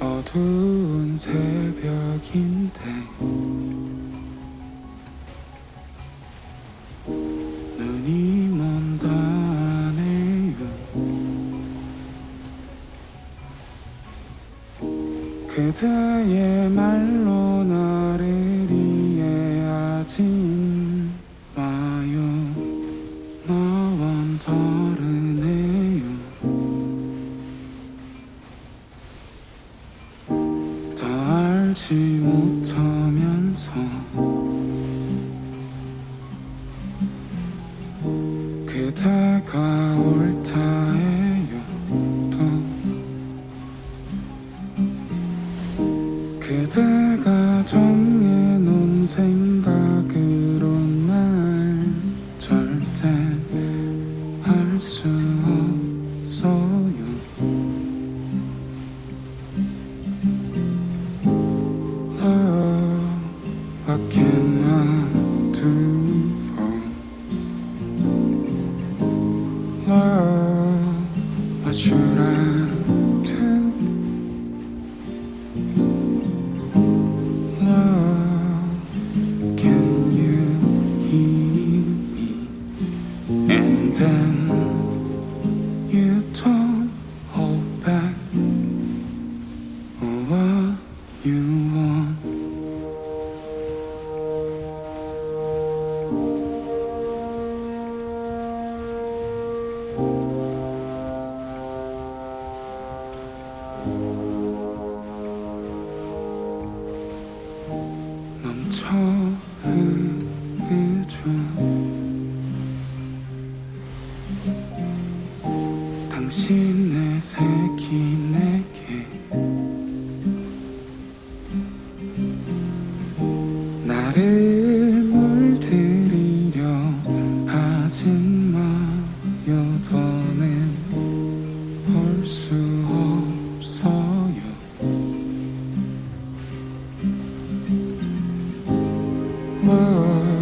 어두운 새벽인데 그대의 말로 나를 이해하지 마요. 나와 다르네요. 다 알지 못하면서 그대가 옳다 그대가 정해놓은 생각으로 날 절대 할수 없 당신의 색이 내게. 나를 물들이려 하지 마요 더는 볼 수 없어요. Love,